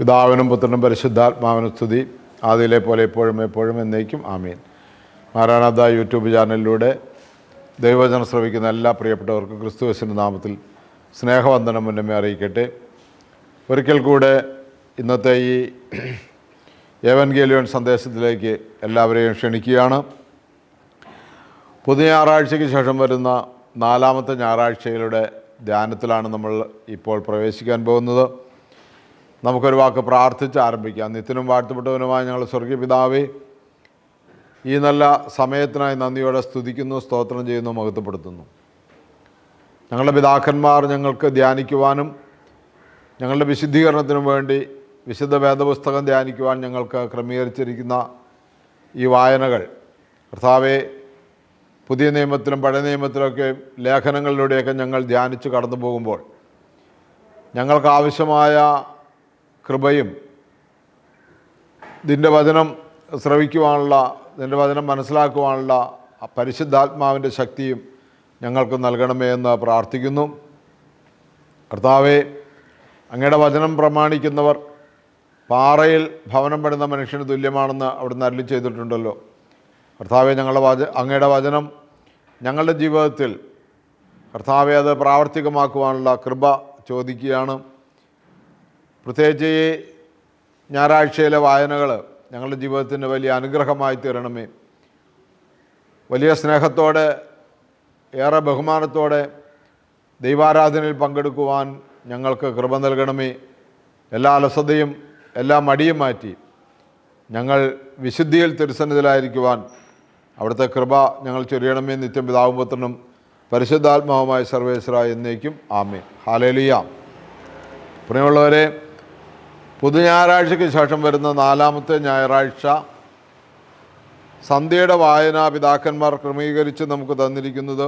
പിതാവിനും പുത്രനും പരിശുദ്ധാത്മാവിനും സ്തുതി. ആദ്യയിലെ പോലെ എപ്പോഴും എപ്പോഴും എന്നേക്കും ആമീൻ. മാരാനാഥ യൂട്യൂബ് ചാനലിലൂടെ ദൈവവചനം ശ്രവിക്കുന്ന എല്ലാ പ്രിയപ്പെട്ടവർക്കും ക്രിസ്തുവസിന്റെ നാമത്തിൽ സ്നേഹവന്ദനം മുന്നമേ അറിയിക്കട്ടെ. ഒരിക്കൽ കൂടെ ഇന്നത്തെ ഈ ഏവൻഗേലിയൻ സന്ദേശത്തിലേക്ക് എല്ലാവരെയും ക്ഷണിക്കുകയാണ്. പുതിയ ഞായറാഴ്ചയ്ക്ക് ശേഷം വരുന്ന നാലാമത്തെ ഞായറാഴ്ചയിലൂടെ ധ്യാനത്തിലാണ് നമ്മൾ ഇപ്പോൾ പ്രവേശിക്കാൻ പോകുന്നത്. നമുക്കൊരു വാക്ക് പ്രാർത്ഥിച്ച് ആരംഭിക്കാം. നിത്യനും വാഴ്ത്തപ്പെട്ടവനുമായ ഞങ്ങൾ സ്വർഗീയ പിതാവേ ഈ നല്ല സമയത്തിനായി നന്ദിയോടെ സ്തുതിക്കുന്നു സ്തോത്രം ചെയ്യുന്നു മഹത്വപ്പെടുത്തുന്നു. ഞങ്ങളുടെ പിതാക്കന്മാർ ഞങ്ങൾക്ക് ധ്യാനിക്കുവാനും ഞങ്ങളുടെ വിശുദ്ധീകരണത്തിനും വേണ്ടി വിശുദ്ധ വേദപുസ്തകം ധ്യാനിക്കുവാൻ ഞങ്ങൾക്ക് ക്രമീകരിച്ചിരിക്കുന്ന ഈ വായനകൾ കർത്താവെ പുതിയ നിയമത്തിലും പഴയ നിയമത്തിലൊക്കെ ലേഖനങ്ങളിലൂടെയൊക്കെ ഞങ്ങൾ ധ്യാനിച്ച് കടന്നു പോകുമ്പോൾ ഞങ്ങൾക്ക് ആവശ്യമായ കൃപയും നിന്റെ വചനം ശ്രവിക്കുവാനുള്ള നിന്റെ വചനം മനസ്സിലാക്കുവാനുള്ള പരിശുദ്ധാത്മാവിന്റെ ശക്തിയും ഞങ്ങൾക്ക് നൽകണമേ എന്ന് പ്രാർത്ഥിക്കുന്നു. കർത്താവെ അങ്ങയുടെ വചനം പ്രമാണിക്കുന്നവർ പാറയിൽ ഭവനം പെടുന്ന മനുഷ്യന് തുല്യമാണെന്ന് അവിടുന്ന് അരളി ചെയ്തിട്ടുണ്ടല്ലോ. കർത്താവെ ഞങ്ങളുടെ വച അങ്ങയുടെ വചനം ഞങ്ങളുടെ ജീവിതത്തിൽ കർത്താവെ അത് പ്രാവർത്തികമാക്കുവാനുള്ള കൃപ ചോദിക്കുകയാണ്. പ്രത്യേകിച്ച് ഈ ഞായറാഴ്ചയിലെ വായനകൾ ഞങ്ങളുടെ ജീവിതത്തിന് വലിയ അനുഗ്രഹമായി തീരണമേ. വലിയ സ്നേഹത്തോടെ ഏറെ ബഹുമാനത്തോടെ ദൈവാരാധനയിൽ പങ്കെടുക്കുവാൻ ഞങ്ങൾക്ക് കൃപ നൽകണമേ. എല്ലാ അലസതയും എല്ലാ മടിയും മാറ്റി ഞങ്ങൾ വിശുദ്ധിയിൽ തിരുസന്നിധിയിലായിരിക്കുവാൻ അവിടുത്തെ കൃപ ഞങ്ങൾ ചൊരിയണമേ. നിത്യം പിതാവും പുത്രനും പരിശുദ്ധാത്മാവുമായ സർവേശ്വര എന്നേക്കും. ആമേ ഹാലേലിയ. പ്രിയമുള്ളവരെ പുതു ഞായറാഴ്ചയ്ക്ക് ശേഷം വരുന്ന നാലാമത്തെ ഞായറാഴ്ച സന്ധ്യയുടെ വായന പിതാക്കന്മാർ ക്രമീകരിച്ച് നമുക്ക് തന്നിരിക്കുന്നത്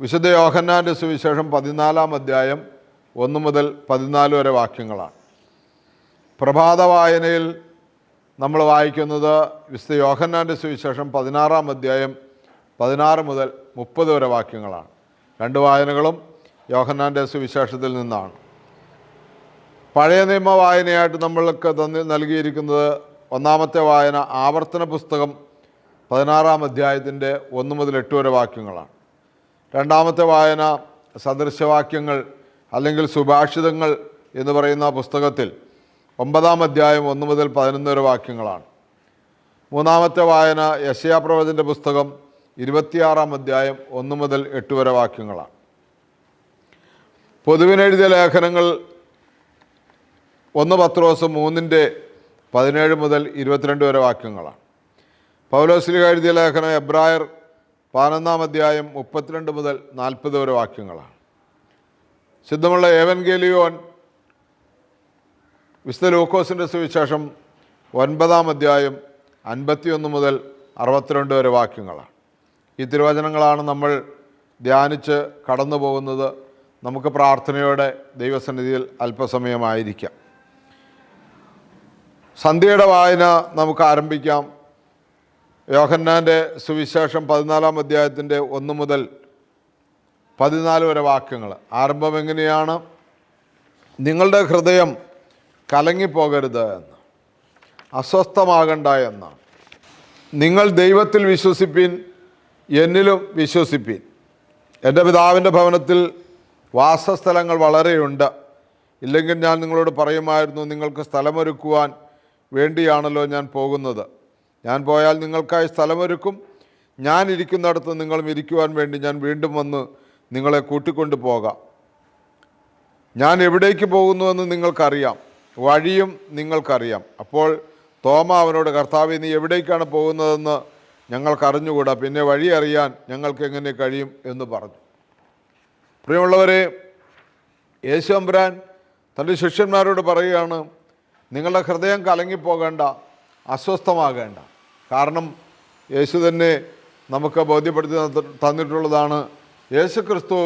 വിശുദ്ധ യോഹന്നാന്റെ സുവിശേഷം പതിനാലാം അധ്യായം ഒന്ന് മുതൽ പതിനാല് വരെ വാക്യങ്ങളാണ്. പ്രഭാത വായനയിൽ നമ്മൾ വായിക്കുന്നത് വിശുദ്ധ യോഹന്നാന്റെ സുവിശേഷം പതിനാറാം അധ്യായം പതിനാറ് മുതൽ മുപ്പത് വരെ വാക്യങ്ങളാണ്. രണ്ട് വായനകളും യോഹന്നാന്റെ സുവിശേഷത്തിൽ നിന്നാണ്. പഴയ നിയമ വായനയായിട്ട് നമ്മൾക്ക് തന്നി നൽകിയിരിക്കുന്നത് ഒന്നാമത്തെ വായന ആവർത്തന പുസ്തകം പതിനാറാം അധ്യായത്തിന്റെ ഒന്ന് മുതൽ എട്ട് വരെ വാക്യങ്ങളാണ്. രണ്ടാമത്തെ വായന സദൃശവാക്യങ്ങൾ അല്ലെങ്കിൽ സുഭാഷിതങ്ങൾ എന്ന് പറയുന്ന പുസ്തകത്തിൽ ഒമ്പതാം അധ്യായം ഒന്ന് മുതൽ പതിനൊന്ന് വരെ വാക്യങ്ങളാണ്. മൂന്നാമത്തെ വായന യശയാപ്രവചന്റെ പുസ്തകം ഇരുപത്തിയാറാം അധ്യായം ഒന്ന് മുതൽ എട്ട് വരെ വാക്യങ്ങളാണ്. പൊതുവിനെഴുതിയ ലേഖനങ്ങൾ ഒന്ന് പത്രോസ് മൂന്നിന്റെ പതിനേഴ് മുതൽ ഇരുപത്തിരണ്ട് വരെ വാക്യങ്ങളാണ്. പൗലോസ്ലിക എഴുതിയ ലേഖനം എബ്രായർ പതിനൊന്നാം അധ്യായം മുപ്പത്തിരണ്ട് മുതൽ നാൽപ്പത് വരെ വാക്യങ്ങളാണ്. സിദ്ധമുള്ള ഏവൻ ഗേലിയോൻ വിശുദ്ധ ലൂക്കോസിന്റെ സുവിശേഷം ഒൻപതാം അധ്യായം അൻപത്തിയൊന്ന് മുതൽ അറുപത്തിരണ്ട് വരെ വാക്യങ്ങളാണ്. ഈ തിരുവചനങ്ങളാണ് നമ്മൾ ധ്യാനിച്ച് കടന്നു പോകുന്നത് നമുക്ക് പ്രാർത്ഥനയോടെ ദൈവസന്നിധിയിൽ അല്പസമയമായിരിക്കാം. സന്ധ്യയുടെ വായന നമുക്ക് ആരംഭിക്കാം. യോഹന്നാന്റെ സുവിശേഷം പതിനാലാം അധ്യായത്തിന്റെ ഒന്ന് മുതൽ പതിനാല് വരെ വാക്യങ്ങൾ. ആരംഭം എങ്ങനെയാണ്? നിങ്ങളുടെ ഹൃദയം കലങ്ങിപ്പോകരുത് എന്ന്. അസ്വസ്ഥമാകണ്ട എന്ന്. നിങ്ങൾ ദൈവത്തിൽ വിശ്വസിപ്പിൻ എന്നിലും വിശ്വസിപ്പിൻ. എന്റെ പിതാവിന്റെ ഭവനത്തിൽ വാസസ്ഥലങ്ങൾ വളരെയുണ്ട്. ഇല്ലെങ്കിൽ ഞാൻ നിങ്ങളോട് പറയുമായിരുന്നു നിങ്ങൾക്ക് സ്ഥലമൊരുക്കുവാൻ വേണ്ടിയാണല്ലോ ഞാൻ പോകുന്നത്. ഞാൻ പോയാൽ നിങ്ങൾക്കായി സ്ഥലമൊരുക്കും. ഞാൻ ഇരിക്കുന്നിടത്ത് നിങ്ങളും ഇരിക്കുവാൻ വേണ്ടി ഞാൻ വീണ്ടും വന്ന് നിങ്ങളെ കൂട്ടിക്കൊണ്ടു പോകാം. ഞാൻ എവിടേക്ക് പോകുന്നുവെന്ന് നിങ്ങൾക്കറിയാം. വഴിയും നിങ്ങൾക്കറിയാം. അപ്പോൾ തോമ അവനോട് കർത്താവ് നീ എവിടേക്കാണ് പോകുന്നതെന്ന് ഞങ്ങൾക്ക് അറിഞ്ഞുകൂടാ പിന്നെ വഴി അറിയാൻ ഞങ്ങൾക്ക് എങ്ങനെ കഴിയും? എന്ന് പറഞ്ഞു. പ്രിയമുള്ളവരെ യേശു അമ്പുരാൻ തന്റെ ശിഷ്യന്മാരോട് പറയുകയാണ് നിങ്ങളുടെ ഹൃദയം കലങ്ങിപ്പോകേണ്ട അസ്വസ്ഥമാകേണ്ട. കാരണം യേശു തന്നെ നമുക്ക് ബോധ്യപ്പെടുത്തി തന്നിട്ടുള്ളതാണ്. യേശു ക്രിസ്തു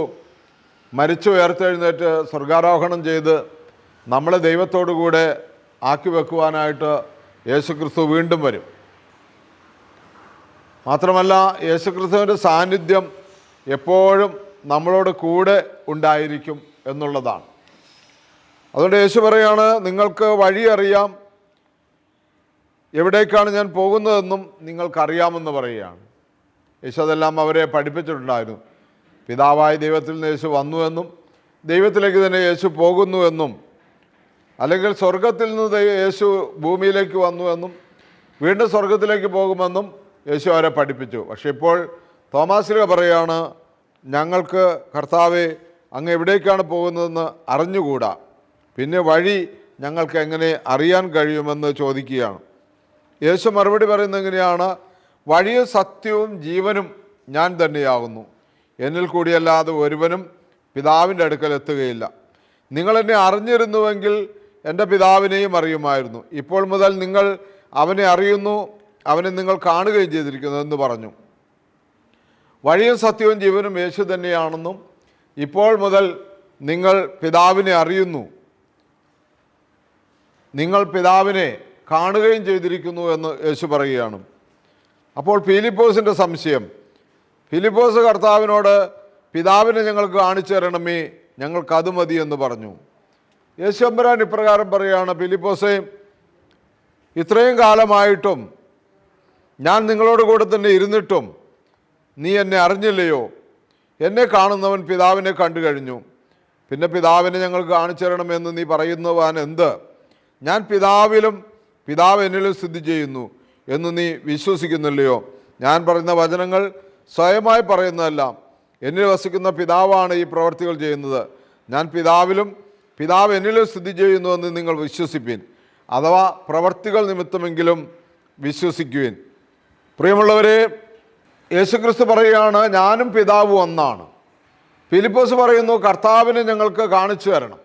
മരിച്ചു ഉയർത്തെഴുന്നേറ്റ് സ്വർഗാരോഹണം ചെയ്ത് നമ്മളെ ദൈവത്തോടു കൂടെ ആക്കി വെക്കുവാനായിട്ട് യേശു ക്രിസ്തു വീണ്ടും വരും. മാത്രമല്ല യേശു ക്രിസ്തുവിന്റെ സാന്നിധ്യം എപ്പോഴും നമ്മളോട് കൂടെ ഉണ്ടായിരിക്കും എന്നുള്ളതാണ്. അതുകൊണ്ട് യേശു പറയാണ് നിങ്ങൾക്ക് വഴി അറിയാം. എവിടേക്കാണ് ഞാൻ പോകുന്നതെന്നും നിങ്ങൾക്കറിയാമെന്ന് പറയുകയാണ്. യേശു അതെല്ലാം അവരെ പഠിപ്പിച്ചിട്ടുണ്ടായിരുന്നു. പിതാവായ ദൈവത്തിൽ നിന്ന് യേശു വന്നുവെന്നും ദൈവത്തിലേക്ക് തന്നെ യേശു പോകുന്നുവെന്നും അല്ലെങ്കിൽ സ്വർഗത്തിൽ നിന്ന് യേശു ഭൂമിയിലേക്ക് വന്നുവെന്നും വീണ്ടും സ്വർഗത്തിലേക്ക് പോകുമെന്നും യേശു അവരെ പഠിപ്പിച്ചു. പക്ഷെ ഇപ്പോൾ തോമാസിക പറയുകയാണ് ഞങ്ങൾക്ക് കർത്താവെ അങ്ങ് എവിടേക്കാണ് പോകുന്നതെന്ന് അറിഞ്ഞുകൂടാ. പിന്നെ വഴി ഞങ്ങൾക്ക് എങ്ങനെ അറിയാൻ കഴിയുമെന്ന് ചോദിക്കുകയാണ്. യേശു മറുപടി പറയുന്നത് എങ്ങനെയാണ്? വഴിയും സത്യവും ജീവനും ഞാൻ തന്നെയാകുന്നു. എന്നിൽ കൂടിയല്ലാതെ ഒരുവനും പിതാവിന്റെ അടുക്കൽ എത്തുകയില്ല. നിങ്ങൾ എന്നെ അറിഞ്ഞിരുന്നുവെങ്കിൽ എന്റെ പിതാവിനെയും അറിയുമായിരുന്നു. ഇപ്പോൾ മുതൽ നിങ്ങൾ അവനെ അറിയുന്നു അവനെ നിങ്ങൾ കാണുകയും ചെയ്തിരിക്കുന്നു എന്ന് പറഞ്ഞു. വഴിയും സത്യവും ജീവനും യേശു തന്നെയാണെന്നും ഇപ്പോൾ മുതൽ നിങ്ങൾ പിതാവിനെ അറിയുന്നു. നിങ്ങൾ പിതാവിനെ കാണുകയും ചെയ്തിരിക്കുന്നു എന്ന് യേശു പറയുകയാണ്. അപ്പോൾ ഫിലിപ്പോസിന്റെ സംശയം ഫിലിപ്പോസ് കർത്താവിനോട് പിതാവിനെ ഞങ്ങൾക്ക് കാണിച്ചു തരണമേ ഞങ്ങൾക്കത് മതി എന്ന് പറഞ്ഞു. യേശു അമ്പരാൻ ഇപ്രകാരം പറയുകയാണ് ഫിലിപ്പോസെ ഇത്രയും കാലമായിട്ടും ഞാൻ നിങ്ങളോട് കൂടെ തന്നെ ഇരുന്നിട്ടും നീ എന്നെ അറിഞ്ഞില്ലയോ? എന്നെ കാണുന്നവൻ പിതാവിനെ കണ്ടു കഴിഞ്ഞു പിന്നെ പിതാവിനെ ഞങ്ങൾക്ക് കാണിച്ചു തരണമെന്ന് നീ പറയുന്നവാൻ എന്ത്? ഞാൻ പിതാവിലും പിതാവ് എന്നിലും സ്ഥിതി ചെയ്യുന്നു എന്ന് നീ വിശ്വസിക്കുന്നില്ലയോ? ഞാൻ പറയുന്ന വചനങ്ങൾ സ്വയമായി പറയുന്നതല്ല എന്നിൽ വസിക്കുന്ന പിതാവാണ് ഈ പ്രവർത്തികൾ ചെയ്യുന്നത്. ഞാൻ പിതാവിലും പിതാവ് എന്നിലും സ്ഥിതി ചെയ്യുന്നുവെന്ന് നിങ്ങൾ വിശ്വസിപ്പീൻ. അഥവാ പ്രവർത്തികൾ നിമിത്തമെങ്കിലും വിശ്വസിക്കുവിൻ. പ്രിയമുള്ളവരെ യേശുക്രിസ്തു പറയുകയാണ് ഞാനും പിതാവും ഒന്നാണ് ഫിലിപ്പോസ് പറയുന്നു കർത്താവിനെ ഞങ്ങൾക്ക് കാണിച്ചു തരണം.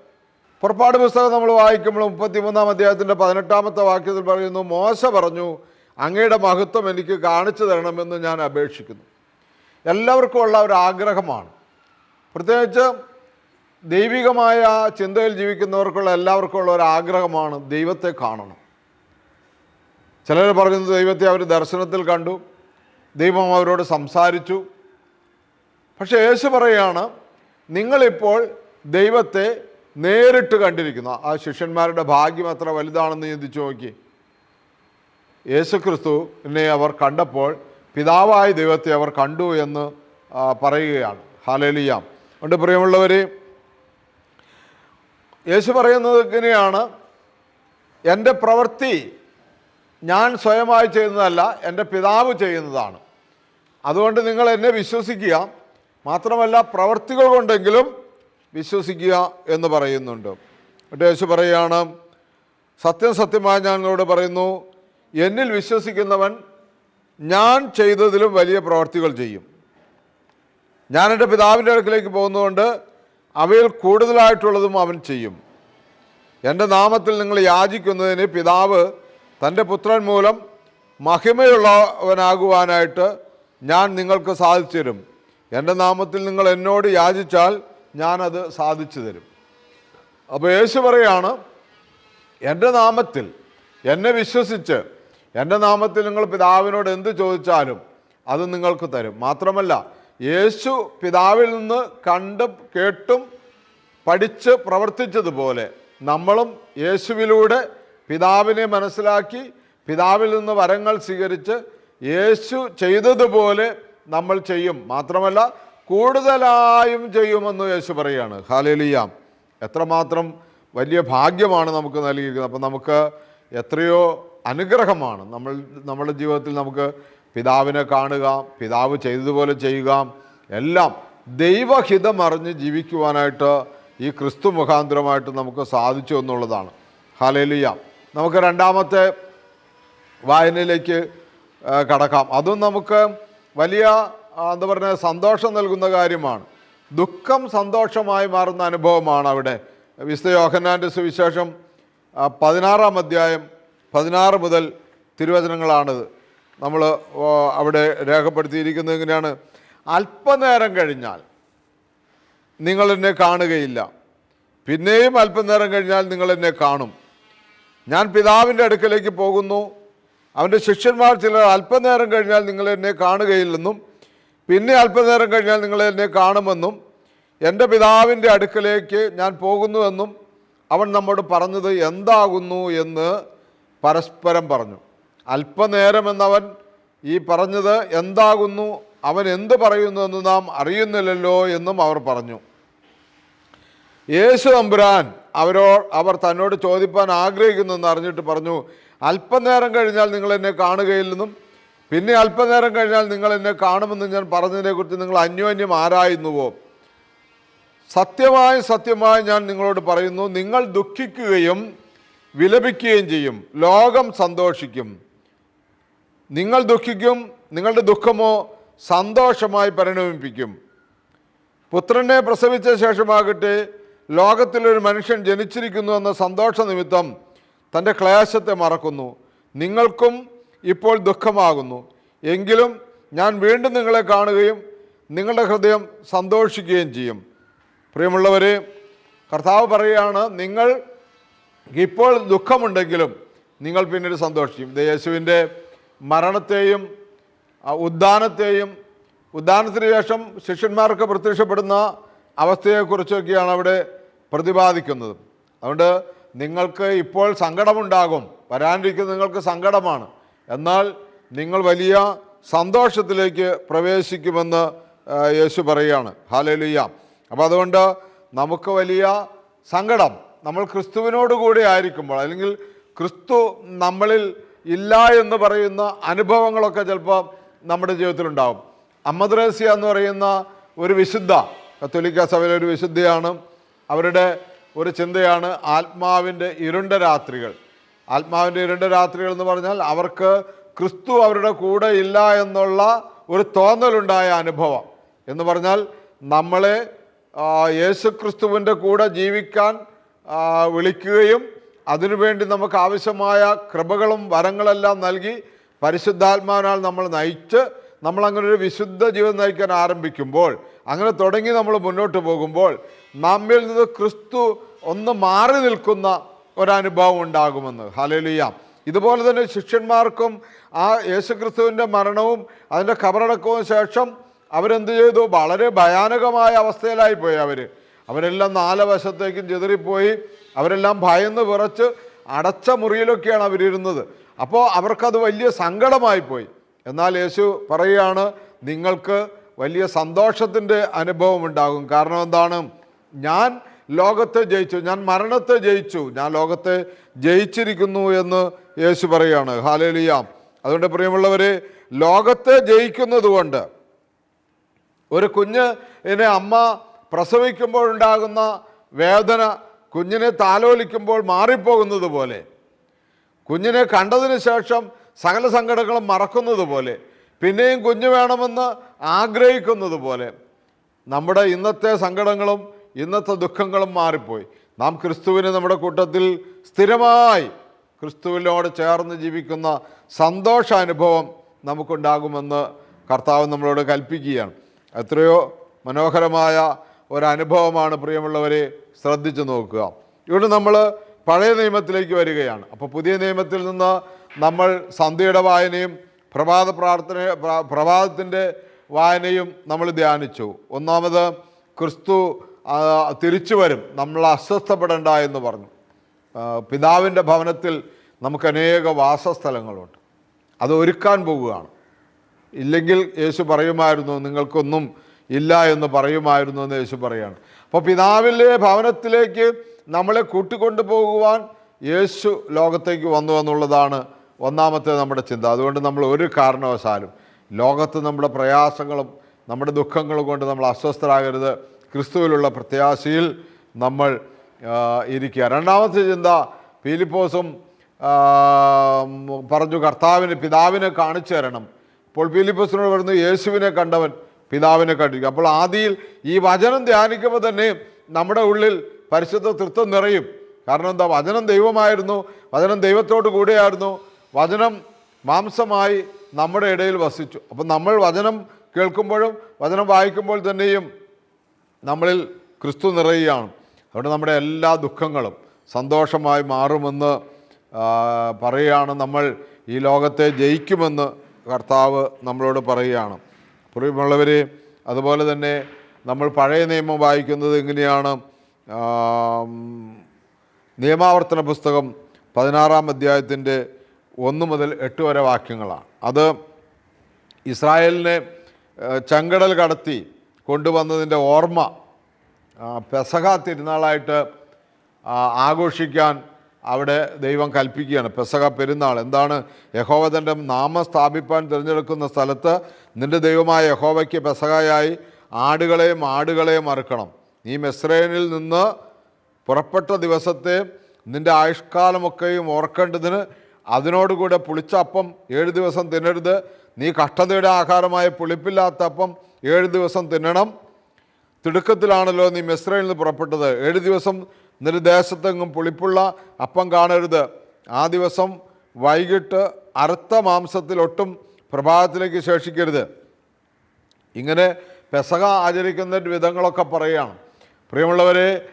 പുറപ്പാട് പുസ്തകം നമ്മൾ വായിക്കുമ്പോൾ മുപ്പത്തിമൂന്നാം അധ്യായത്തിന്റെ പതിനെട്ടാമത്തെ വാക്യത്തിൽ പറയുന്നു മോശ പറഞ്ഞു അങ്ങയുടെ മഹത്വം എനിക്ക് കാണിച്ചു തരണമെന്ന് ഞാൻ അപേക്ഷിക്കുന്നു. എല്ലാവർക്കും ഉള്ള ഒരു ആഗ്രഹമാണ്. പ്രത്യേകിച്ച് ദൈവികമായ ചിന്തയിൽ ജീവിക്കുന്നവർക്കുള്ള എല്ലാവർക്കും ഉള്ള ഒരു ആഗ്രഹമാണ് ദൈവത്തെ കാണണം. ചിലർ പറയുന്നത് ദൈവത്തെ അവർ ദർശനത്തിൽ കണ്ടു ദൈവം അവരോട് സംസാരിച്ചു. പക്ഷേ യേശു പറയുകയാണ് നിങ്ങളിപ്പോൾ ദൈവത്തെ നേരിട്ട് കണ്ടിരിക്കുന്നു. ആ ശിഷ്യന്മാരുടെ ഭാഗ്യം അത്ര വലുതാണെന്ന് ചിന്തിച്ചു നോക്കി. യേശുക്രിസ്തുവിനെ അവർ കണ്ടപ്പോൾ പിതാവായ ദൈവത്തെ അവർ കണ്ടു എന്ന് പറയുകയാണ്. ഹാലേലിയാം അതുകൊണ്ട് പ്രിയമുള്ളവർ യേശു പറയുന്നത് ഇങ്ങനെയാണ്. എന്റെ പ്രവൃത്തി ഞാൻ സ്വയമായി ചെയ്യുന്നതല്ല എന്റെ പിതാവ് ചെയ്യുന്നതാണ്. അതുകൊണ്ട് നിങ്ങൾ എന്നെ വിശ്വസിക്കുക. മാത്രമല്ല പ്രവൃത്തികൾ കൊണ്ടെങ്കിലും വിശ്വസിക്കുക എന്ന് പറയുന്നുണ്ട്. എന്നിട്ട് യേശു പറയുകയാണ് സത്യം സത്യമായി ഞാൻ നിങ്ങളോട് പറയുന്നു എന്നിൽ വിശ്വസിക്കുന്നവൻ ഞാൻ ചെയ്തതിലും വലിയ പ്രവർത്തികൾ ചെയ്യും. ഞാൻ എന്റെ പിതാവിന്റെ അടുക്കിലേക്ക് പോകുന്നതുകൊണ്ട് അവയിൽ കൂടുതലായിട്ടുള്ളതും അവൻ ചെയ്യും. എന്റെ നാമത്തിൽ നിങ്ങൾ യാചിക്കുന്നതിന് പിതാവ് തന്റെ പുത്രൻ മൂലം മഹിമയുള്ളവനാകുവാനായിട്ട് ഞാൻ നിങ്ങൾക്ക് സാധിച്ചു തരും. എന്റെ നാമത്തിൽ നിങ്ങൾ എന്നോട് യാചിച്ചാൽ ഞാനത് സാധിച്ചു തരും. അപ്പോൾ യേശു പറയാണ് എന്റെ നാമത്തിൽ എന്നെ വിശ്വസിച്ച് എന്റെ നാമത്തിൽ നിങ്ങൾ പിതാവിനോട് എന്ത് ചോദിച്ചാലും അത് നിങ്ങൾക്ക് തരും. മാത്രമല്ല യേശു പിതാവിൽ നിന്ന് കണ്ടും കേട്ടും പഠിച്ച് പ്രവർത്തിച്ചതുപോലെ നമ്മളും യേശുവിലൂടെ പിതാവിനെ മനസ്സിലാക്കി പിതാവിൽ നിന്ന് വരങ്ങൾ സ്വീകരിച്ച് യേശു ചെയ്തതുപോലെ നമ്മൾ ചെയ്യും. മാത്രമല്ല കൂടുതലായും ചെയ്യുമെന്ന് യേശു പറയുകയാണ്. ഹാലേലിയാം എത്രമാത്രം വലിയ ഭാഗ്യമാണ് നമുക്ക് നൽകിയിരിക്കുന്നത്. അപ്പം നമുക്ക് എത്രയോ അനുഗ്രഹമാണ്. നമ്മൾ നമ്മുടെ ജീവിതത്തിൽ നമുക്ക് പിതാവിനെ കാണുക പിതാവ് ചെയ്തതുപോലെ ചെയ്യുക എല്ലാം ദൈവഹിതം അറിഞ്ഞ് ജീവിക്കുവാനായിട്ട് ഈ ക്രിസ്തു മുഖാന്തരമായിട്ട് നമുക്ക് സാധിച്ചു എന്നുള്ളതാണ്. ഹാലേലിയ നമുക്ക് രണ്ടാമത്തെ വായനയിലേക്ക് കടക്കാം. അതും നമുക്ക് വലിയ എന്താ പറയുക സന്തോഷം നൽകുന്ന കാര്യമാണ്. ദുഃഖം സന്തോഷമായി മാറുന്ന അനുഭവമാണ് അവിടെ. വിശുദ്ധ യോഹന്നാന്റെ സുവിശേഷം പതിനാറാം അധ്യായം പതിനാറ് മുതൽ തിരുവചനങ്ങളാണിത്. നമ്മൾ അവിടെ രേഖപ്പെടുത്തിയിരിക്കുന്നത് എങ്ങനെയാണ്? അല്പനേരം കഴിഞ്ഞാൽ നിങ്ങൾ എന്നെ കാണുകയില്ല. പിന്നെയും അല്പനേരം കഴിഞ്ഞാൽ നിങ്ങൾ എന്നെ കാണും. ഞാൻ പിതാവിന്റെ അടുക്കലേക്ക് പോകുന്നു. അവന്റെ ശിഷ്യന്മാർ ചിലർ അല്പനേരം കഴിഞ്ഞാൽ നിങ്ങൾ എന്നെ കാണുകയില്ലെന്നും പിന്നെ അല്പനേരം കഴിഞ്ഞാൽ നിങ്ങൾ എന്നെ കാണുമെന്നും എന്റെ പിതാവിന്റെ അടുക്കലേക്ക് ഞാൻ പോകുന്നുവെന്നും അവൻ നമ്മോട് പറഞ്ഞത് എന്താകുന്നു എന്ന് പരസ്പരം പറഞ്ഞു. അല്പനേരം എന്നവൻ ഈ പറഞ്ഞത് എന്താകുന്നു അവൻ എന്ത് പറയുന്നു എന്ന് നാം അറിയുന്നില്ലല്ലോ എന്നും അവർ പറഞ്ഞു. യേശു അമ്പുരാൻ അവരോ അവർ തന്നോട് ചോദിപ്പാൻ ആഗ്രഹിക്കുന്നു എന്ന് അറിഞ്ഞിട്ട് പറഞ്ഞു അല്പനേരം കഴിഞ്ഞാൽ നിങ്ങൾ എന്നെ കാണുകയില്ലെന്നും പിന്നെ അല്പനേരം കഴിഞ്ഞാൽ നിങ്ങൾ എന്നെ കാണുമെന്ന് ഞാൻ പറഞ്ഞതിനെക്കുറിച്ച് നിങ്ങൾ അന്യോന്യം ആരായുന്നുവോ? സത്യമായും സത്യമായും ഞാൻ നിങ്ങളോട് പറയുന്നു നിങ്ങൾ ദുഃഖിക്കുകയും വിലപിക്കുകയും ചെയ്യും ലോകം സന്തോഷിക്കും. നിങ്ങൾ ദുഃഖിക്കും നിങ്ങളുടെ ദുഃഖമോ സന്തോഷമായി പരിണമിപ്പിക്കും. പുത്രനെ പ്രസവിച്ച ശേഷമാകട്ടെ ലോകത്തിലൊരു മനുഷ്യൻ ജനിച്ചിരിക്കുന്നു എന്ന സന്തോഷ നിമിത്തം തന്റെ ക്ലേശത്തെ മറക്കുന്നു. നിങ്ങൾക്കും ഇപ്പോൾ ദുഃഖമാകുന്നു. എങ്കിലും ഞാൻ വീണ്ടും നിങ്ങളെ കാണുകയും നിങ്ങളുടെ ഹൃദയം സന്തോഷിക്കുകയും ചെയ്യും. പ്രിയമുള്ളവരെ കർത്താവ് പറയുകയാണ് നിങ്ങൾ ഇപ്പോൾ ദുഃഖമുണ്ടെങ്കിലും നിങ്ങൾ പിന്നീട് സന്തോഷിക്കും. യേശുവിന്റെ മരണത്തെയും ഉദ്ദാനത്തെയും ഉദ്ധാനത്തെയും ഉദ്ധാനത്തിന് ശേഷം ശിഷ്യന്മാർക്ക് പ്രത്യക്ഷപ്പെടുന്ന അവസ്ഥയെക്കുറിച്ചൊക്കെയാണ് അവിടെ പ്രതിപാദിക്കുന്നത്. അതുകൊണ്ട് നിങ്ങൾക്ക് ഇപ്പോൾ സങ്കടമുണ്ടാകും. വരാനിരിക്കുന്ന നിങ്ങൾക്ക് സങ്കടമാണ്. എന്നാൽ നിങ്ങൾ വലിയ സന്തോഷത്തിലേക്ക് പ്രവേശിക്കുമെന്ന് യേശു പറയുകയാണ്. ഹാലലുയ്യ അപ്പോൾ അതുകൊണ്ട് നമുക്ക് വലിയ സങ്കടം നമ്മൾ ക്രിസ്തുവിനോട് കൂടി ആയിരിക്കുമ്പോൾ അല്ലെങ്കിൽ ക്രിസ്തു നമ്മളിൽ ഇല്ല എന്ന് പറയുന്ന അനുഭവങ്ങളൊക്കെ ചിലപ്പോൾ നമ്മുടെ ജീവിതത്തിലുണ്ടാകും അമ്മദ്രേസ്യ എന്ന് പറയുന്ന ഒരു വിശുദ്ധ കത്തോലിക്ക സഭയിലെ ഒരു വിശുദ്ധയാണ്. അവരുടെ ഒരു ചിന്തയാണ് ആത്മാവിന്റെ ഇരുണ്ട രാത്രികൾ. ആത്മാവിന്റെ ഇരുണ്ട രാത്രികൾ എന്ന് പറഞ്ഞാൽ അവർക്ക് ക്രിസ്തു അവരുടെ കൂടെ ഇല്ല എന്നുള്ള ഒരു തോന്നലുണ്ടായ അനുഭവം. എന്ന് പറഞ്ഞാൽ നമ്മളെ യേശു ക്രിസ്തുവിന്റെ കൂടെ ജീവിക്കാൻ വിളിക്കുകയും അതിനുവേണ്ടി നമുക്ക് ആവശ്യമായ കൃപകളും വരങ്ങളെല്ലാം നൽകി പരിശുദ്ധാത്മാവിനാൽ നമ്മൾ നയിച്ച് നമ്മൾ അങ്ങനെ ഒരു വിശുദ്ധ ജീവിതം നയിക്കാൻ ആരംഭിക്കുമ്പോൾ അങ്ങനെ തുടങ്ങി നമ്മൾ മുന്നോട്ട് പോകുമ്പോൾ നമ്മിൽ നിന്ന് ക്രിസ്തു ഒന്ന് മാറി നിൽക്കുന്ന ഒരനുഭവം ഉണ്ടാകുമെന്ന്. ഹലലിയ ഇതുപോലെ തന്നെ ശിഷ്യന്മാർക്കും ആ യേശുക്രിസ്തുവിന്റെ മരണവും അതിന്റെ കബറടക്കവും ശേഷം അവരെന്ത് ചെയ്തു? വളരെ ഭയാനകമായ അവസ്ഥയിലായി പോയി അവർ അവരെല്ലാം നാല് വശത്തേക്കും ചിതറിപ്പോയി. അവരെല്ലാം ഭയന്ന് വിറച്ച് അടച്ച മുറിയിലൊക്കെയാണ് അവരിരുന്നത്. അപ്പോൾ അവർക്കത് വലിയ സങ്കടമായി പോയി. എന്നാൽ യേശു പറയുകയാണ് നിങ്ങൾക്ക് വലിയ സന്തോഷത്തിന്റെ അനുഭവം ഉണ്ടാകും. കാരണം എന്താണ്? ഞാൻ ലോകത്തെ ജയിച്ചു. ഞാൻ മരണത്തെ ജയിച്ചു. ഞാൻ ലോകത്തെ ജയിച്ചിരിക്കുന്നു എന്ന് യേശു പറയുകയാണ് ഹാലേലിയാം അതുകൊണ്ട് പ്രിയമുള്ളവരെ ലോകത്തെ ജയിക്കുന്നത് കൊണ്ട് ഒരു കുഞ്ഞ് എന്നെ അമ്മ പ്രസവിക്കുമ്പോഴുണ്ടാകുന്ന വേദന കുഞ്ഞിനെ താലോലിക്കുമ്പോൾ മാറിപ്പോകുന്നത് പോലെ കുഞ്ഞിനെ കണ്ടതിന് ശേഷം സകല സങ്കടങ്ങളും മറക്കുന്നത് പോലെ പിന്നെയും കുഞ്ഞ് വേണമെന്ന് ആഗ്രഹിക്കുന്നത് പോലെ നമ്മുടെ ഇന്നത്തെ സങ്കടങ്ങളും ഇന്നത്തെ ദുഃഖങ്ങളും മാറിപ്പോയി. നാം ക്രിസ്തുവിനെ നമ്മുടെ കൂട്ടത്തിൽ സ്ഥിരമായി ക്രിസ്തുവിനോട് ചേർന്ന് ജീവിക്കുന്ന സന്തോഷാനുഭവം നമുക്കുണ്ടാകുമെന്ന് കർത്താവ് നമ്മളോട് കൽപ്പിക്കുകയാണ്. എത്രയോ മനോഹരമായ ഒരനുഭവമാണ് പ്രിയമുള്ളവരെ ശ്രദ്ധിച്ചു നോക്കുക. ഇവിടെ നമ്മൾ പഴയ നിയമത്തിലേക്ക് വരികയാണ്. അപ്പോൾ പുതിയ നിയമത്തിൽ നിന്ന് നമ്മൾ സന്ധ്യയുടെ വായനയും പ്രഭാത പ്രാർത്ഥന പ്ര- പ്രഭാതത്തിന്റെ വായനയും നമ്മൾ ധ്യാനിച്ചു. ഒന്നാമത് ക്രിസ്തു തിരിച്ചു വരും. നമ്മൾ അസ്വസ്ഥപ്പെടേണ്ട എന്ന് പറഞ്ഞു. പിതാവിന്റെ ഭവനത്തിൽ നമുക്ക് അനേക വാസസ്ഥലങ്ങളുണ്ട്. അത് ഒരുക്കാൻ പോവുകയാണ്. ഇല്ലെങ്കിൽ യേശു പറയുമായിരുന്നു നിങ്ങൾക്കൊന്നും ഇല്ല എന്ന് പറയുമായിരുന്നു എന്ന് യേശു പറയുകയാണ് അപ്പോൾ പിതാവിലെ ഭവനത്തിലേക്ക് നമ്മളെ കൂട്ടിക്കൊണ്ടു പോകുവാൻ യേശു ലോകത്തേക്ക് വന്നു എന്നുള്ളതാണ് ഒന്നാമത്തെ നമ്മുടെ ചിന്ത. അതുകൊണ്ട് നമ്മൾ ഒരു കാരണവശാലും ലോകത്ത് നമ്മുടെ പ്രയാസങ്ങളും നമ്മുടെ ദുഃഖങ്ങളും കൊണ്ട് നമ്മൾ അസ്വസ്ഥരാകരുത്. ക്രിസ്തുവിലുള്ള പ്രത്യാശയിൽ നമ്മൾ ഇരിക്കുക രണ്ടാമത്തെ ചിന്ത ഫിലിപ്പോസും പറഞ്ഞു കർത്താവിന് പിതാവിനെ കാണിച്ചു തരണം. അപ്പോൾ ഫിലിപ്പോസിനോട് പറഞ്ഞു യേശുവിനെ കണ്ടവൻ പിതാവിനെ കണ്ടിരിക്കും. അപ്പോൾ ആദിയിൽ ഈ വചനം ധ്യാനിക്കുമ്പോൾ തന്നെ നമ്മുടെ ഉള്ളിൽ പരിശുദ്ധ തൃത്വം നിറയും. കാരണം എന്താ? വചനം ദൈവമായിരുന്നു വചനം ദൈവത്തോട് കൂടെയായിരുന്നു വചനം മാംസമായി നമ്മുടെ ഇടയിൽ വസിച്ചു. അപ്പം നമ്മൾ വചനം കേൾക്കുമ്പോഴും വചനം വായിക്കുമ്പോൾ തന്നെയും നമ്മളിൽ ക്രിസ്തു നിറയുകയാണ്. അതുകൊണ്ട് നമ്മുടെ എല്ലാ ദുഃഖങ്ങളും സന്തോഷമായി മാറുമെന്ന് പറയുകയാണ് നമ്മൾ ഈ ലോകത്തെ ജയിക്കുമെന്ന് കർത്താവ് നമ്മളോട് പറയുകയാണ്. പ്രിയമുള്ളവരെ അതുപോലെ തന്നെ നമ്മൾ പഴയ നിയമം വായിക്കുന്നത് എങ്ങനെയാണ്? നിയമാവർത്തന പുസ്തകം പതിനാറാം അധ്യായത്തിന്റെ ഒന്ന് മുതൽ എട്ട് വരെ വാക്യങ്ങളാണ്. അത് ഇസ്രായേലിനെ ചങ്കടൽ കടത്തി കൊണ്ടുവന്നതിന്റെ ഓർമ്മ പെസഹ തിരുനാളായിട്ട് ആഘോഷിക്കാൻ അവിടെ ദൈവം കൽപ്പിക്കുകയാണ്. പെസഹ പെരുന്നാൾ. എന്താണ്? യഹോവ തന്റെ നാമം സ്ഥാപിപ്പാൻ തിരഞ്ഞെടുക്കുന്ന സ്ഥലത്ത് നിന്റെ ദൈവമായ യഹോവയ്ക്ക് പെസഹയായി ആടുകളെയും ആടുകളെയും അറുക്കണം. നീ മെസ്രൈനിൽ നിന്ന് പുറപ്പെട്ട ദിവസത്തെ നിന്റെ ആയുഷ്കാലമൊക്കെയും ഓർക്കേണ്ടതിന് അതിനോടുകൂടെ പുളിച്ച അപ്പം ഏഴ് ദിവസം തിന്നരുത്. നീ കഷ്ടതയുടെ ആഹാരമായ പുളിപ്പില്ലാത്ത അപ്പം ഏഴ് ദിവസം തിന്നണം. തിടുക്കത്തിലാണല്ലോ നീ മിശ്രയിൽ നിന്ന് പുറപ്പെട്ടത്. ഏഴ് ദിവസം നിന്റെ ദേശത്തെങ്ങും പുളിപ്പുള്ള അപ്പം കാണരുത്. ആ ദിവസം വൈകിട്ട് അറുത്ത മാംസത്തിൽ ഒട്ടും പ്രഭാതത്തിലേക്ക് ശേഷിക്കരുത്. ഇങ്ങനെ പെസക ആചരിക്കുന്ന വിധങ്ങളൊക്കെ പറയുകയാണ്. പ്രിയമുള്ളവരെ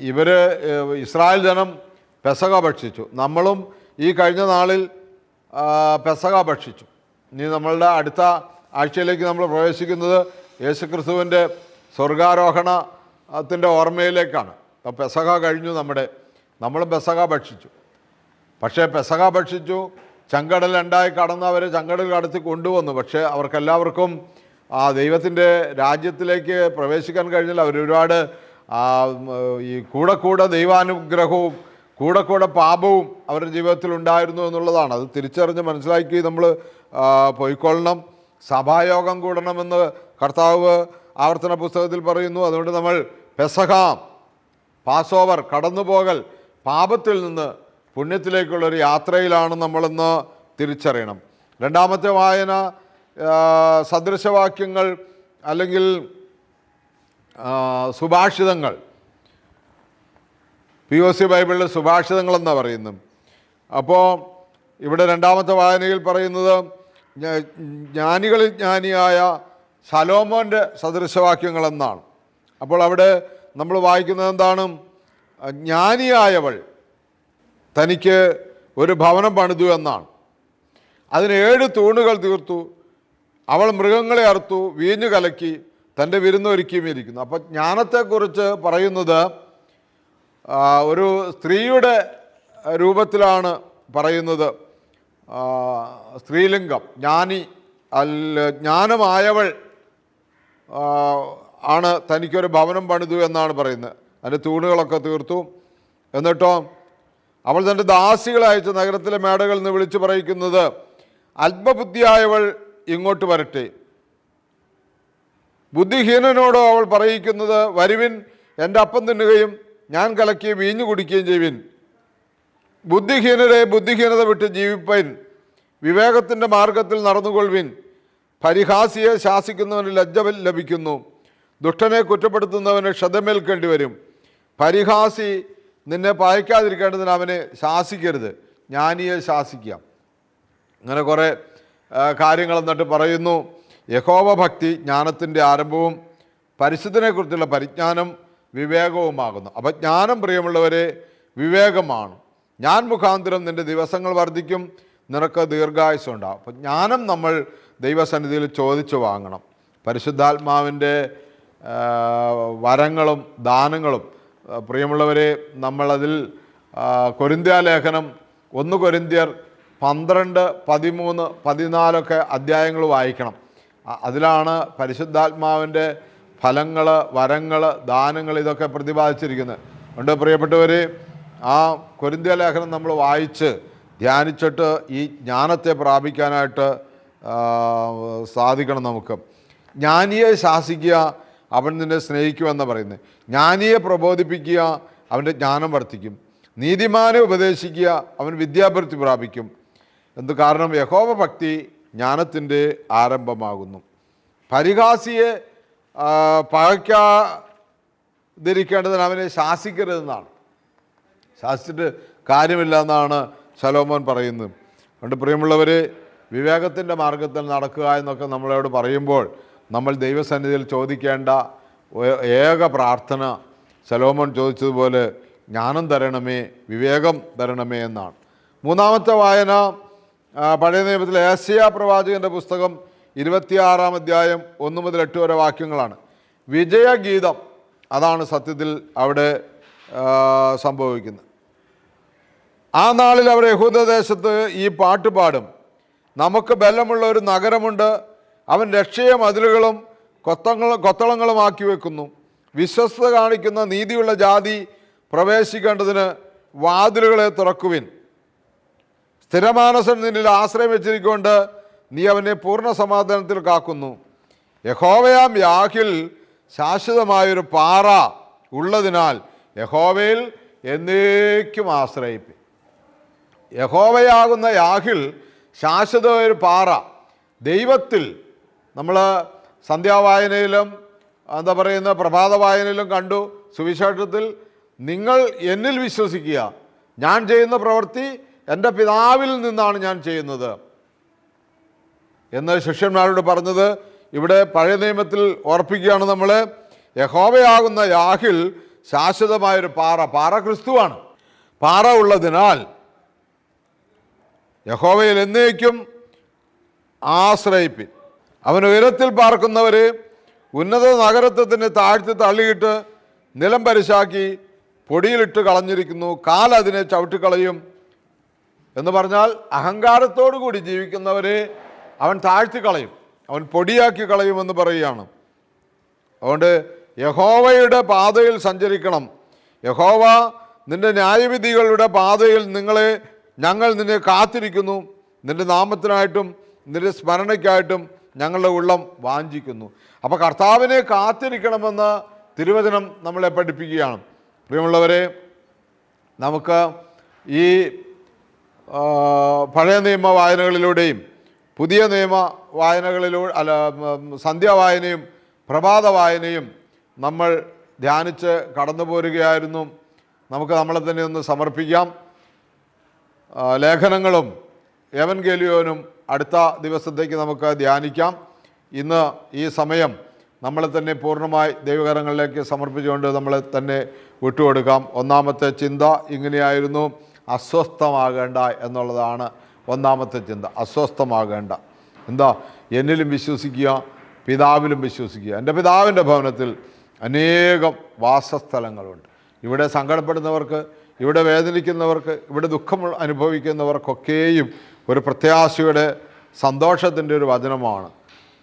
ഇവർ ഇസ്രായേൽ ജനം പെസക ഭക്ഷിച്ചു. നമ്മളും ഈ കഴിഞ്ഞ നാളിൽ പെസക ഭക്ഷിച്ചു. ഇനി നമ്മളുടെ അടുത്ത ആഴ്ചയിലേക്ക് നമ്മൾ പ്രവേശിക്കുന്നത് യേശുക്രിസ്തുവിന്റെ സ്വർഗാരോഹണത്തിന്റെ ഓർമ്മയിലേക്കാണ്. അപ്പോൾ പെസക കഴിഞ്ഞു നമ്മുടെ. നമ്മൾ പെസക ഭക്ഷിച്ചു. പക്ഷേ പെസക ഭക്ഷിച്ചു ചങ്കടൽ ഉണ്ടായി കടന്ന് അവരെ ചങ്കടൽ കടത്തി കൊണ്ടുവന്നു. പക്ഷേ അവർക്കെല്ലാവർക്കും ആ ദൈവത്തിന്റെ രാജ്യത്തിലേക്ക് പ്രവേശിക്കാൻ കഴിഞ്ഞാൽ ആ, ഈ കൂടെ കൂടെ ദൈവാനുഗ്രഹവും കൂടെ കൂടെ പാപവും അവരുടെ ജീവിതത്തിൽ ഉണ്ടായിരുന്നു എന്നുള്ളതാണ്. അത് തിരിച്ചറിഞ്ഞ് മനസ്സിലാക്കി നമ്മൾ പോയിക്കൊള്ളണം. സഭായോഗം കൂടണമെന്ന് കർത്താവ് ആവർത്തന പുസ്തകത്തിൽ പറയുന്നു. അതുകൊണ്ട് നമ്മൾ പെസഹാം പാസ് ഓവർ കടന്നുപോകൽ പാപത്തിൽ നിന്ന് പുണ്യത്തിലേക്കുള്ളൊരു യാത്രയിലാണ് നമ്മളെന്ന് തിരിച്ചറിയണം. രണ്ടാമത്തെ വായന സദൃശവാക്യങ്ങൾ അല്ലെങ്കിൽ സുഭാഷിതങ്ങൾ. പി ഒ സി ബൈബിളിൽ സുഭാഷിതങ്ങളെന്നാണ് പറയുന്നത്. അപ്പോൾ ഇവിടെ രണ്ടാമത്തെ വായനയിൽ പറയുന്നത് ജ്ഞാനികളിൽ ജ്ഞാനിയായ ശലോമോന്റെ സദൃശവാക്യങ്ങളെന്നാണ്. അപ്പോൾ അവിടെ നമ്മൾ വായിക്കുന്നത് എന്താണ് ജ്ഞാനിയായവൾ തനിക്ക് ഒരു ഭവനം പണിതു എന്നാണ്. അതിന് ഏഴ് തൂണുകൾ തീർത്തു. അവൾ മൃഗങ്ങളെ അറുത്തു വീഞ്ഞു കലക്കി തന്റെ വിരുന്നൊരുക്കിയും ഇരിക്കുന്നു. അപ്പോൾ ജ്ഞാനത്തെക്കുറിച്ച് പറയുന്നത് ഒരു സ്ത്രീയുടെ രൂപത്തിലാണ് പറയുന്നത്. സ്ത്രീലിംഗം ജ്ഞാനി അല്ല ജ്ഞാനമായവൾ ആണ് തനിക്കൊരു ഭവനം പണിതു എന്നാണ് പറയുന്നത്. അതിന്റെ തൂണുകളൊക്കെ തീർത്തു. എന്നിട്ടോ അവൾ തന്റെ ദാസികളെ നഗരത്തിലെ മേടകളിൽ നിന്ന് വിളിച്ചു പറയിക്കുന്നത് അല്പബുദ്ധിയായവൾ ഇങ്ങോട്ട് വരട്ടെ. ബുദ്ധിഹീനനോടോ അവൾ പറയിക്കുന്നത് വരുവിൻ എന്റെ അപ്പം തിന്നുകയും ഞാൻ കലക്കി വീഞ്ഞു കുടിക്കുകയും ചെയ്യുവിൻ. ബുദ്ധിഹീനരെ ബുദ്ധിഹീനത വിട്ട് ജീവിപ്പൻ വിവേകത്തിന്റെ മാർഗത്തിൽ നടന്നുകൊള്ളുവിൻ. പരിഹാസിയെ ശാസിക്കുന്നവന് ലജ്ജ ലഭിക്കുന്നു. ദുഷ്ടനെ കുറ്റപ്പെടുത്തുന്നവന് ക്ഷതമേൽക്കേണ്ടി വരും. പരിഹാസി നിന്നെ പായിക്കാതിരിക്കേണ്ടതിന് അവനെ ശാസിക്കരുത്. ജ്ഞാനിയെ ശാസിക്കാം. അങ്ങനെ കുറേ കാര്യങ്ങൾ എന്നിട്ട് പറയുന്നു. യഹോവ ഭക്തി ജ്ഞാനത്തിന്റെ ആരംഭവും പരിശുദ്ധനെക്കുറിച്ചുള്ള പരിജ്ഞാനം വിവേകവുമാകുന്നു. അപ്പം ജ്ഞാനം പ്രിയമുള്ളവരെ വിവേകമാണ്. ഞാൻ മുഖാന്തരം നിന്റെ ദിവസങ്ങൾ വർദ്ധിക്കും. നിനക്ക് ദീർഘായുസം ഉണ്ടാവും. അപ്പം ജ്ഞാനം നമ്മൾ ദൈവസന്നിധിയിൽ ചോദിച്ചു വാങ്ങണം. പരിശുദ്ധാത്മാവിന്റെ വരങ്ങളും ദാനങ്ങളും പ്രിയമുള്ളവരെ നമ്മളതിൽ കൊരിന്ത്യാലേഖനം കൊരിന്ത്യ ലേഖനം ഒന്ന് കൊരിന്ത്യർ പന്ത്രണ്ട് പതിമൂന്ന് പതിനാലൊക്കെ അധ്യായങ്ങൾ വായിക്കണം. അതിലാണ് പരിശുദ്ധാത്മാവിന്റെ ഫലങ്ങൾ വരങ്ങൾ ദാനങ്ങൾ ഇതൊക്കെ പ്രതിപാദിച്ചിരിക്കുന്നത്. അതുകൊണ്ട് പ്രിയപ്പെട്ടവർ ആ കൊരിന്തിയ ലേഖനം നമ്മൾ വായിച്ച് ധ്യാനിച്ചിട്ട് ഈ ജ്ഞാനത്തെ പ്രാപിക്കാനായിട്ട് സാധിക്കണം നമുക്ക്. ജ്ഞാനിയെ ശാസിക്കുക അവൻ നിന്നെ സ്നേഹിക്കുമെന്ന് പറയുന്നത് ജ്ഞാനിയെ പ്രബോധിപ്പിക്കുക അവന്റെ ജ്ഞാനം വർദ്ധിക്കും. നീതിമാനെ ഉപദേശിക്കുക അവൻ വിദ്യാഭ്യർത്ഥി പ്രാപിക്കും. എന്ത് കാരണം? യഹോവ ഭക്തി ജ്ഞാനത്തിന്റെ ആരംഭമാകുന്നു. പരിഹാസിയെ പകയ്ക്കാതിരിക്കേണ്ടതിന് അവനെ ശാസിക്കരുതെന്നാണ്. ശാസിച്ചിട്ട് കാര്യമില്ല എന്നാണ് ശലോമോൻ പറയുന്നത്. അതുകൊണ്ട് പ്രിയമുള്ളവർ വിവേകത്തിന്റെ മാർഗത്തിൽ നടക്കുക എന്നൊക്കെ നമ്മളോട് പറയുമ്പോൾ നമ്മൾ ദൈവസന്നിധിയിൽ ചോദിക്കേണ്ട ഏക പ്രാർത്ഥന ശലോമോൻ ചോദിച്ചതുപോലെ ജ്ഞാനം തരണമേ വിവേകം തരണമേ എന്നാണ്. മൂന്നാമത്തെ വായന പഴയ നിയമത്തിൽ ഏഷ്യ പ്രവാചകന്റെ പുസ്തകം ഇരുപത്തിയാറാം അധ്യായം ഒന്ന് മുതൽ എട്ട് വരെ വാക്യങ്ങളാണ്. വിജയഗീതം അതാണ് സത്യത്തിൽ അവിടെ സംഭവിക്കുന്നത്. ആ നാളിൽ അവർ യഹൂദദേശത്ത് ഈ പാട്ട് പാടും. നമുക്ക് ബലമുള്ള ഒരു നഗരമുണ്ട്. അവൻ രക്ഷയെ മതിലുകളും കൊത്തങ്ങൾ കൊത്തളങ്ങളുമാക്കി വെക്കുന്നു. വിശ്വസ്ത കാണിക്കുന്ന നീതിയുള്ള ജാതി പ്രവേശിക്കേണ്ടതിന് വാതിലുകളെ തുറക്കുവിൻ. സ്ഥിരമാനസൻ നിന്നിൽ ആശ്രയം വെച്ചിരിക്കൊണ്ട് നീ അവനെ പൂർണ സമാധാനത്തിൽ കാക്കുന്നു. യഹോവയാം യാഹിൽ ശാശ്വതമായൊരു പാറ ഉള്ളതിനാൽ യഹോവയിൽ എന്നേക്കും ആശ്രയിപ്പി യഹോവയാകുന്ന യാഹിൽ ശാശ്വത ഒരു പാറ. ദൈവത്തിൽ നമ്മൾ സന്ധ്യാവായനയിലും എന്താ പറയുന്ന പ്രഭാത വായനയിലും കണ്ടു. സുവിശേഷത്തിൽ നിങ്ങൾ എന്നിൽ വിശ്വസിക്കുക. ഞാൻ ചെയ്യുന്ന പ്രവൃത്തി എന്റെ പിതാവിൽ നിന്നാണ് ഞാൻ ചെയ്യുന്നത്. എന്ന് ശിഷ്യന്മാരോട് പറഞ്ഞത്. ഇവിടെ പഴയ നിയമത്തിൽ ഓർപ്പിക്കുകയാണ് നമ്മൾ യഹോവയാകുന്ന യാഹിൽ ശാശ്വതമായൊരു പാറ. പാറ ക്രിസ്തുവാണ്. പാറ ഉള്ളതിനാൽ യഹോവയിൽ എന്നേക്കും ആശ്രയിപ്പിൻ. അവൻ ഉയരത്തിൽ പാർക്കുന്നവർ ഉന്നത നഗരത്വത്തിന് താഴ്ത്തി തള്ളിയിട്ട് നിലം പരിശാക്കി പൊടിയിലിട്ട് കളഞ്ഞിരിക്കുന്നു. കാൽ അതിനെ ചവിട്ടിക്കളയും. എന്ന് പറഞ്ഞാൽ അഹങ്കാരത്തോടു കൂടി ജീവിക്കുന്നവരെ അവൻ താഴ്ത്തി കളയും. അവൻ പൊടിയാക്കി കളയുമെന്ന് പറയുകയാണ്. അതുകൊണ്ട് യഹോവയുടെ പാതയിൽ സഞ്ചരിക്കണം. യഹോവ നിന്റെ ന്യായവിധികളുടെ പാതയിൽ നിങ്ങളെ ഞങ്ങൾ നിന്നെ കാത്തിരിക്കുന്നു. നിന്റെ നാമത്തിനായിട്ടും നിന്റെ സ്മരണയ്ക്കായിട്ടും ഞങ്ങളുടെ ഉള്ളം വാഞ്ചിക്കുന്നു. അപ്പോൾ കർത്താവിനെ കാത്തിരിക്കണമെന്ന് തിരുവചനം നമ്മളെ പഠിപ്പിക്കുകയാണ്. പ്രിയമുള്ളവരെ നമുക്ക് ഈ പഴയ നിയമ വായനകളിലൂടെയും പുതിയ നിയമ വായനകളിലൂടെ അല്ല സന്ധ്യാവായനയും പ്രഭാത വായനയും നമ്മൾ ധ്യാനിച്ച് കടന്നു പോരുകയായിരുന്നു നമുക്ക് നമ്മളെ തന്നെ ഒന്ന് സമർപ്പിക്കാം. ആ, എവൻ ഗേലിയോനും അടുത്ത ദിവസത്തേക്ക് നമുക്ക് ധ്യാനിക്കാം. ഇന്ന് ഈ സമയം നമ്മളെ തന്നെ പൂർണമായി ദൈവകരങ്ങളിലേക്ക് സമർപ്പിച്ചുകൊണ്ട് നമ്മളെ തന്നെ വിട്ടുകൊടുക്കാം. ഒന്നാമത്തെ ചിന്ത ഇങ്ങനെയായിരുന്നു. അസ്വസ്ഥമാകേണ്ട എന്നുള്ളതാണ് ഒന്നാമത്തെ ചിന്ത. അസ്വസ്ഥമാകേണ്ട. എന്താ? എന്നിലും വിശ്വസിക്കുക പിതാവിലും വിശ്വസിക്കുക. എന്റെ പിതാവിന്റെ ഭവനത്തിൽ അനേകം വാസസ്ഥലങ്ങളുണ്ട്. ഇവിടെ സങ്കടപ്പെടുന്നവർക്ക് ഇവിടെ വേദനിക്കുന്നവർക്ക് ഇവിടെ ദുഃഖം അനുഭവിക്കുന്നവർക്കൊക്കെയും ഒരു പ്രത്യാശയുടെ സന്തോഷത്തിന്റെ ഒരു വചനമാണ്.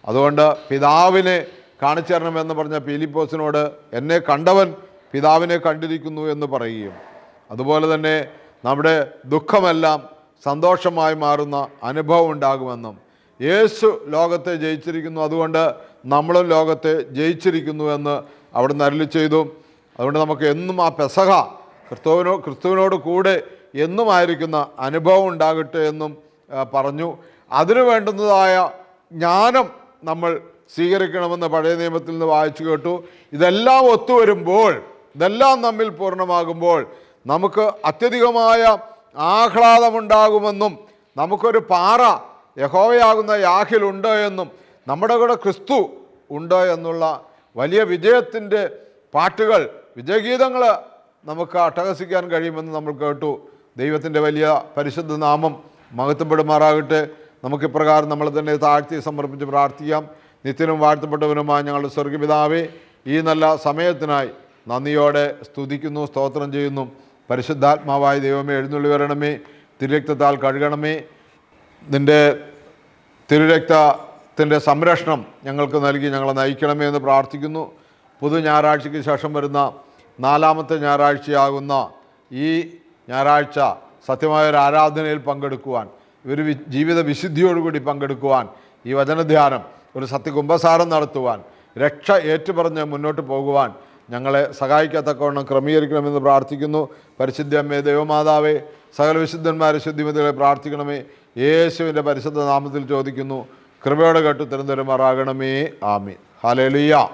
അതുകൊണ്ട് പിതാവിനെ കാണിച്ചു തരണമെന്ന് പറഞ്ഞ പീലിപ്പോസിനോട് എന്നെ കണ്ടവൻ പിതാവിനെ കണ്ടിരിക്കുന്നു എന്ന് പറയുകയും അതുപോലെ തന്നെ നമ്മുടെ ദുഃഖമെല്ലാം സന്തോഷമായി മാറുന്ന അനുഭവം ഉണ്ടാകുമെന്നും യേശു ലോകത്തെ ജയിച്ചിരിക്കുന്നു അതുകൊണ്ട് നമ്മളും ലോകത്തെ ജയിച്ചിരിക്കുന്നു എന്ന് അവിടെ അരുളി ചെയ്തു. അതുകൊണ്ട് നമുക്ക് എന്നും ആ പെസഹ ക്രിസ്തുവിനോ ക്രിസ്തുവിനോട് കൂടെ എന്നുമായിരിക്കുന്ന അനുഭവം ഉണ്ടാകട്ടെ എന്നും പറഞ്ഞു. അതിനു വേണ്ടുന്നതായ ജ്ഞാനം നമ്മൾ സ്വീകരിക്കണമെന്ന് പഴയ നിയമത്തിൽ നിന്ന് വായിച്ചു കേട്ടു. ഇതെല്ലാം ഒത്തുവരുമ്പോൾ ഇതെല്ലാം നമ്മിൽ പൂർണമാകുമ്പോൾ നമുക്ക് അത്യധികമായ ആഹ്ലാദമുണ്ടാകുമെന്നും നമുക്കൊരു പാറ യഹോവയാകുന്ന യാഹിലുണ്ട് എന്നും നമ്മുടെ കൂടെ ക്രിസ്തു ഉണ്ട് എന്നുള്ള വലിയ വിജയത്തിന്റെ പാട്ടുകൾ വിജയഗീതങ്ങൾ നമുക്ക് അട്ടഹസിക്കാൻ കഴിയുമെന്ന് നമ്മൾ കേട്ടു. ദൈവത്തിന്റെ വലിയ പരിശുദ്ധ നാമം മഹത്വപ്പെടുമാറാകട്ടെ. നമുക്ക് ഇപ്രകാരം നമ്മൾ തന്നെ താഴ്ത്തി സമർപ്പിച്ച് പ്രാർത്ഥിക്കാം. നിത്യനും വാഴ്ത്തപ്പെട്ടവനുമായ ഞങ്ങളുടെ സ്വർഗപിതാവേ ഈ നല്ല സമയത്തിനായി നന്ദിയോടെ സ്തുതിക്കുന്നു സ്തോത്രം ചെയ്യുന്നു. പരിശുദ്ധാത്മാവായ ദൈവമേ എഴുന്നള്ളി വരണമേ തിരുരക്തത്താൽ കഴുകണമേ. നിന്റെ തിരുരക്തത്തിന്റെ സംരക്ഷണം ഞങ്ങൾക്ക് നൽകി ഞങ്ങളെ നയിക്കണമേ എന്ന് പ്രാർത്ഥിക്കുന്നു. പുതു ഞായറാഴ്ചയ്ക്ക് ശേഷം വരുന്ന നാലാമത്തെ ഞായറാഴ്ചയാകുന്ന ഈ ഞായറാഴ്ച സത്യമായ ഒരു ആരാധനയിൽ പങ്കെടുക്കുവാൻ ഒരു ജീവിത വിശുദ്ധിയോടുകൂടി പങ്കെടുക്കുവാൻ ഈ വചനധ്യാനം ഒരു സത്യകുംഭസാരം നടത്തുവാൻ രക്ഷ ഏറ്റുപറഞ്ഞ് മുന്നോട്ട് പോകുവാൻ ഞങ്ങളെ സഹായിക്കത്തക്കവണ്ണം ക്രമീകരിക്കണമെന്ന് പ്രാർത്ഥിക്കുന്നു. പരിശുദ്ധ അമ്മേ ദൈവമാതാവേ സകല വിശുദ്ധന്മാരെ ശുദ്ധിമതികളെ പ്രാർത്ഥിക്കണമേ. യേശുവിന്റെ പരിശുദ്ധ നാമത്തിൽ ചോദിക്കുന്നു. കൃപയോടെ കേട്ടു തിരുന്തരുമാറാകണമേ ആമീൻ. ഹാലേലുയ്യ